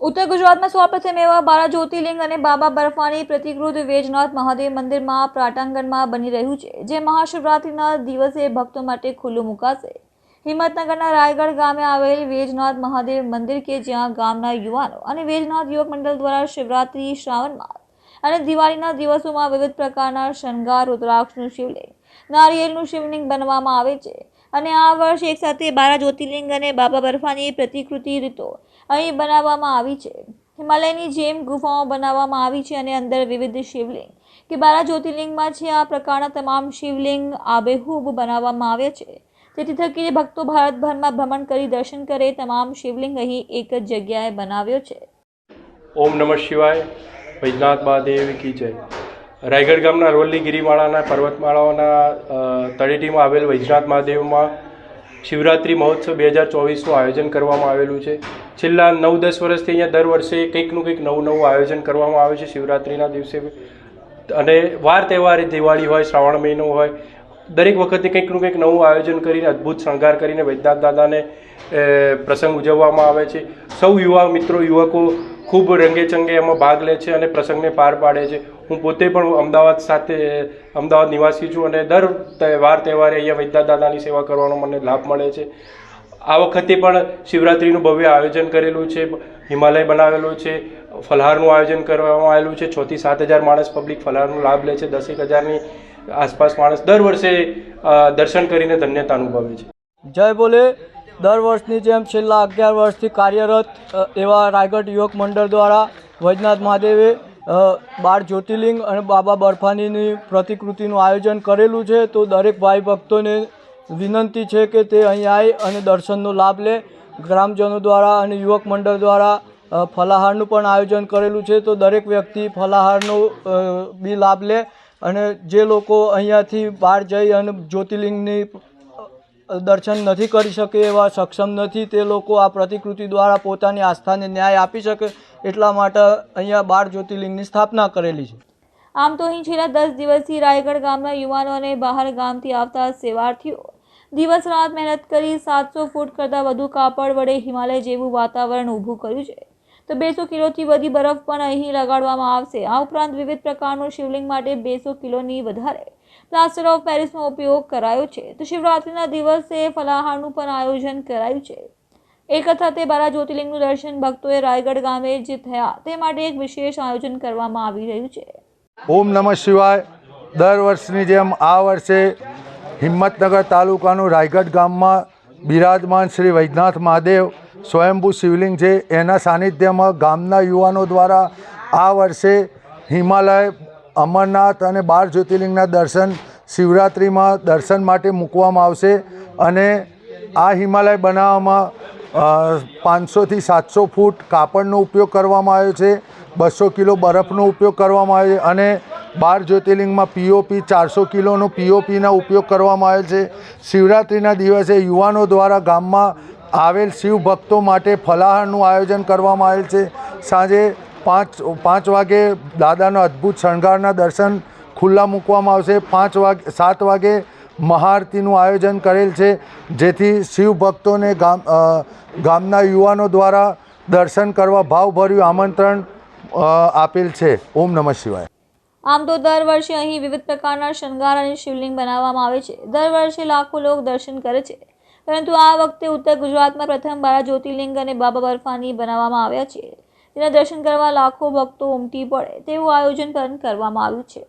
ઉત્તર ગુજરાતમાં સૌપ્રથમ એવા બારા જ્યોતિર્લિંગ અને બાબા બર્ફાની પ્રતિકૃત વેજનાથ મહાદેવ મંદિરમાં પ્રાટાંગણમાં બની રહ્યું છે, જે મહાશિવરાત્રિના દિવસે ભક્તો માટે ખુલ્લું મુકાશે. હિંમતનગરના રાયગઢ ગામે આવેલ વેજનાથ મહાદેવ મંદિર કે જ્યાં ગામના યુવાનો અને વેજનાથ યુવક મંડળ દ્વારા શિવરાત્રિ શ્રાવણ માસ અને દિવાળીના દિવસોમાં વિવિધ પ્રકારના શણગાર, રુદ્રાક્ષનું શિવલિંગ, નારિયેળનું શિવલિંગ બનવામાં આવે છે. અને આ વર્ષ એકસાથે બારા જ્યોતિર્લિંગ અને બાબા બર્ફાની પ્રતિકૃતિ રીતો અહીં બનાવવામાં આવી છે. હિમાલયની જેમ ગુફાઓ બનાવવામાં આવી છે અને અંદર વિવિધ શિવલિંગ. કે બારા જ્યોતિર્લિંગમાં છે આ પ્રકારના તમામ શિવલિંગ આબેહૂબ બનાવવામાં આવ્યા છે. જેથી થકી ભક્તો ભારતભરમાં ભ્રમણ કરી દર્શન કરે તમામ શિવલિંગ અહીં એક જ જગ્યાએ બનાવ્યો છે. ઓમ નમઃ શિવાય. વૈજનાથ મહાદેવ કી જય. રાયગઢ ગામના અરવલ્લી ગિરિમાળાના પર્વતમાળાઓના તળેટીમાં આવેલ વૈજનાથ મહાદેવમાં શિવરાત્રિ મહોત્સવ બે હજાર ચોવીસનું આયોજન કરવામાં આવેલું છે. છેલ્લા નવ દસ વર્ષથી અહીંયા દર વર્ષે કંઈકનું કંઈક નવું નવું આયોજન કરવામાં આવે છે. શિવરાત્રિના દિવસે અને વાર તહેવારે દિવાળી હોય, શ્રાવણ મહિનો હોય, દરેક વખતે કંઈકનું કંઈક નવું આયોજન કરીને, અદ્ભુત શણગાર કરીને વૈદ્યનાથ દાદાને પ્રસંગ ઉજવવામાં આવે છે. સૌ યુવા મિત્રો, યુવકો ખૂબ રંગે ચંગે એમાં ભાગ લે છે અને પ્રસંગને પાર પાડે છે. હું પોતે પણ અમદાવાદ સાથે, અમદાવાદ નિવાસી છું અને દર તહેવાર તહેવારે અહીંયા વૈદ્યનાથ દાદાની સેવા કરવાનો મને લાભ મળે છે. આ વખતે પણ શિવરાત્રિનું ભવ્ય આયોજન કરેલું છે, હિમાલય બનાવેલું છે, ફલહારનું આયોજન કરવામાં આવેલું છે છથી સાત હજાર માણસ પબ્લિક ફલહારનો લાભ લે છે દસેક હજારની આસપાસ માણસ દર વર્ષે દર્શન કરીને ધન્યતા અનુભવે છે. જય બોલે, દર વર્ષની જેમ છેલ્લા અગિયાર વર્ષથી કાર્યરત એવા રાયગઢ યુવક મંડળ દ્વારા વૈજનાથ મહાદેવે બાર જ્યોતિર્લિંગ અને બાબા બર્ફાનીની પ્રતિકૃતિનું આયોજન કરેલું છે. તો દરેક ભાઈ ભક્તોને વિનંતી છે કે તે અહીં આવી અને દર્શનનો લાભ લે. ગ્રામજનો દ્વારા અને યુવક મંડળ દ્વારા ફલાહારનું પણ આયોજન કરેલું છે. તો દરેક વ્યક્તિ ફલાહારનો બી લાભ લે અને જે લોકો અહીંયાથી બહાર જઈ અને જ્યોતિર્લિંગની દર્શન નથી કરી શકે એવા સક્ષમ નથી, તે લોકો આ પ્રતિકૃતિ દ્વારા પોતાની આસ્થાને ન્યાય આપી શકે એટલા માટે અહીંયા બાર જ્યોતિર્લિંગની સ્થાપના કરેલી છે. આમ તો અહીં છેલ્લા દસ દિવસથી રાયગઢ ગામના યુવાનો અને બહાર ગામથી આવતા સેવાર્થીઓ દિવસ રાત મહેનત કરી સાતસો ફૂટ કરતાં વધુ કાપડ વડે હિમાલય જેવું વાતાવરણ ઊભું કર્યું છે. તો બેસો કિલોથી વધી બરફ પણ અહીં લગાડવામાં આવશે. આ ઉપરાંત વિવિધ પ્રકારનું શિવલિંગ માટે બેસો કિલોની વધારે પ્લાસ્ટર ઓફ પેરિસનો ઉપયોગ કરાયો છે. તો શિવરાત્રિના દિવસે ફલાહારનું પણ આયોજન કરાયું છે. એક સાથે બારા જ્યોતિર્લિંગનું દર્શન ભક્તોએ રાયગઢ ગામે જે થયા. તે માટે એક વિશેષ આયોજન કરવામાં આવી રહ્યું છે. ઓમ નમઃ શિવાય. દર વર્ષની જેમ આ વર્ષે હિંમતનગર તાલુકાનું રાયગઢ ગામમાં બિરાજમાન શ્રી વૈદ્યનાથ મહાદેવ સ્વયંભૂ શિવલિંગ છે. એના સાનિધ્યમાં ગામના યુવાનો દ્વારા આ વર્ષે હિમાલય, અમરનાથ અને બાર જ્યોતિર્લિંગના દર્શન શિવરાત્રિમાં દર્શન માટે મૂકવામાં આવશે અને આ હિમાલય બનાવવામાં પાંચસોથી સાતસો ફૂટ કાપડનો ઉપયોગ કરવામાં આવ્યો છે. બસો કિલો બરફનો ઉપયોગ કરવામાં આવ્યો છે અને બાર જ્યોતિર્લિંગમાં પીઓપી ચારસો કિલોનો પીઓપીના ઉપયોગ કરવામાં આવે છે. શિવરાત્રિના દિવસે યુવાનો દ્વારા ગામમાં આવેલ શિવ ભક્તો માટે ફલાહારનું આયોજન કરવામાં આવેલ છે. સાંજે પાંચ પાંચ વાગે દાદાનો અદ્ભુત શણગારના દર્શન ખુલ્લા મૂકવામાં આવશે. પાંચ વાગે, સાત વાગે મહાઆરતીનું આયોજન કરેલ છે, જેથી શિવ ભક્તોને ગામ ગામના યુવાનો દ્વારા દર્શન કરવા ભાવભર્યું આમંત્રણ આપેલ છે. ઓમ નમઃ શિવાય. આમ તો દર વર્ષે અહીં વિવિધ પ્રકારના શણગાર અને શિવલિંગ બનાવવામાં આવે છે. દર વર્ષે લાખો લોકો દર્શન કરે છે. પરંતુ આ વખતે ઉત્તર ગુજરાતમાં પ્રથમ બારા જ્યોતિર્લિંગ અને બાબા બર્ફાની બનાવવામાં આવ્યા છે. તેના દર્શન કરવા લાખો ભક્તો ઉમટી પડે. તેવું આયોજન પણ કરવામાં આવ્યું છે.